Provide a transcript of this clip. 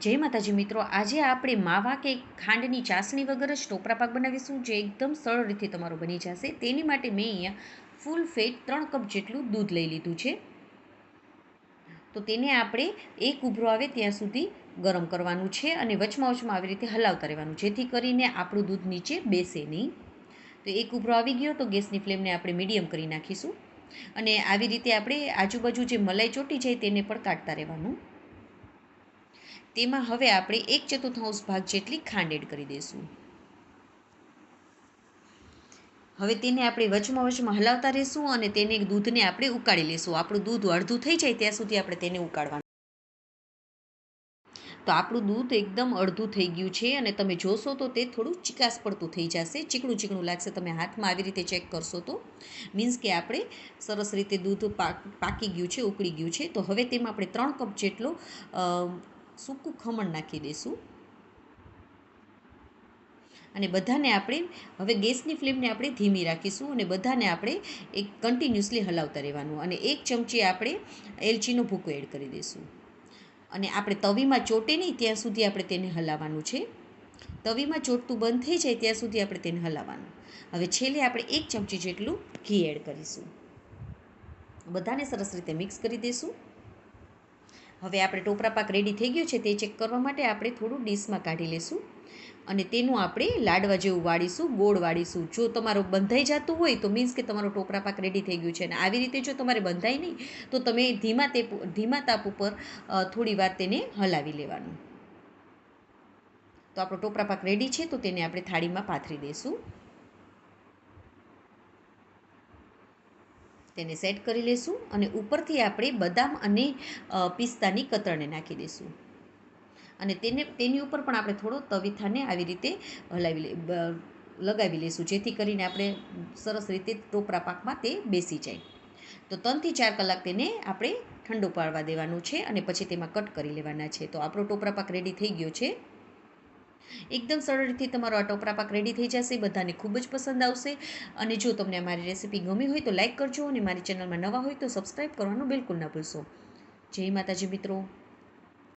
જય માતાજી મિત્રો, આજે આપણે માવા કે ખાંડની ચાસણી વગર જ ટોપરા પાક બનાવીશું જે એકદમ સરળ રીતે તમારો બની જશે. તેની માટે મેં અહીંયા ફૂલ ફેટ ત્રણ કપ જેટલું દૂધ લઈ લીધું છે. તો તેને આપણે એક ઉભરો આવે ત્યાં સુધી ગરમ કરવાનું છે અને વચમાં વચમાં આવી રીતે હલાવતા રહેવાનું, જેથી કરીને આપણું દૂધ નીચે બેસે નહીં. તો એક ઉભરો આવી ગયો, તો ગેસની ફ્લેમને આપણે મીડિયમ કરી નાખીશું. અને આવી રીતે આપણે આજુબાજુ જે મલાઈ ચોટી જાય તેને પણ કાઢતા રહેવાનું. તેમાં હવે આપણે એક ચતુર્થાંશ ભાગ જેટલી ખાંડ એડ કરી દઈશું. હવે તેને આપણે વચમાં વચમાં હલાવતા રહીશું અને તેને દૂધને આપણે ઉકાળી લઈશું. આપણું દૂધ અડધું થઈ જાય ત્યાં સુધી આપણે તેને ઉકાળવાનું. તો આપણું દૂધ એકદમ અડધું થઈ ગયું છે અને તમે જોશો તો તે થોડું ચીકાસ પડતું થઈ જશે. ચીકણું ચીકણું લાગશે. તમે હાથમાં આવી રીતે ચેક કરશો તો. મીન્સ કે આપણે સરસ રીતે દૂધ પાકી ગયું છે, ઉકળી ગયું છે. તો હવે તેમાં આપણે ત્રણ કપ જેટલો સૂકું ખમણ નાખી દઈશું. અને બધાને આપણે હવે ગેસની ફ્લેમને આપણે ધીમી રાખીશું અને બધાને આપણે એક કન્ટિન્યુઅસલી હલાવતા રહેવાનું અને એક ચમચી આપણે એલચીનો ભૂકો એડ કરી દઈશું. અને આપણે તવીમાં ચોટે નહીં ત્યાં સુધી આપણે તેને હલાવવાનું છે. તવીમાં ચોટતું બંધ થઈ જાય ત્યાં સુધી આપણે તેને હલાવવાનું. હવે છેલ્લે આપણે એક ચમચી જેટલું ઘી એડ કરીશું. બધાને સરસ રીતે મિક્સ કરી દઈશું. હવે આપણે ટોપરા પાક રેડી થઈ ગયો છે તે ચેક કરવા માટે આપણે થોડું ડીશમાં કાઢી લઈશું અને તેનું આપણે લાડવા જેવું વાળીશું, ગોળ વાળીશું. જો તમારો બંધાઈ જતું હોય તો મીન્સ કે તમારો ટોપરા પાક રેડી થઈ ગયું છે અને આવી રીતે જો તમારે બંધાય નહીં, તો તમે ધીમા તે ધીમા તાપ ઉપર થોડી વાર તેને હલાવી લેવાનું. તો આપણો ટોપરા પાક રેડી છે તો તેને આપણે થાળીમાં પાથરી દઈશું તેને સેટ કરી લઈશું અને ઉપરથી આપણે બદામ અને પિસ્તાની કતરને નાખી દઈશું અને તેને, તેની ઉપર પણ આપણે થોડો તવીથાને આવી રીતે હલાવી લગાવી લઈશું જેથી કરીને આપણે સરસ રીતે ટોપરા પાકમાં તે બેસી જાય. તો ત્રણથી ચાર કલાક તેને આપણે ઠંડુ પાડવા દેવાનું છે અને પછી તેમાં કટ કરી લેવાના છે. તો આપણો ટોપરા પાક રેડી થઈ ગયો છે. એકદમ સરળ રીતે તમારો આ ટોપરા પાક રેડી થઈ જશે, બધાને ખૂબ જ પસંદ આવશે. અને જો તમને મારી રેસીપી ગમી હોય તો લાઇક કરજો અને મારી ચેનલમાં નવા હોય તો સબસ્ક્રાઈબ કરવાનું બિલકુલ ના ભૂલશો. જય માતાજી મિત્રો.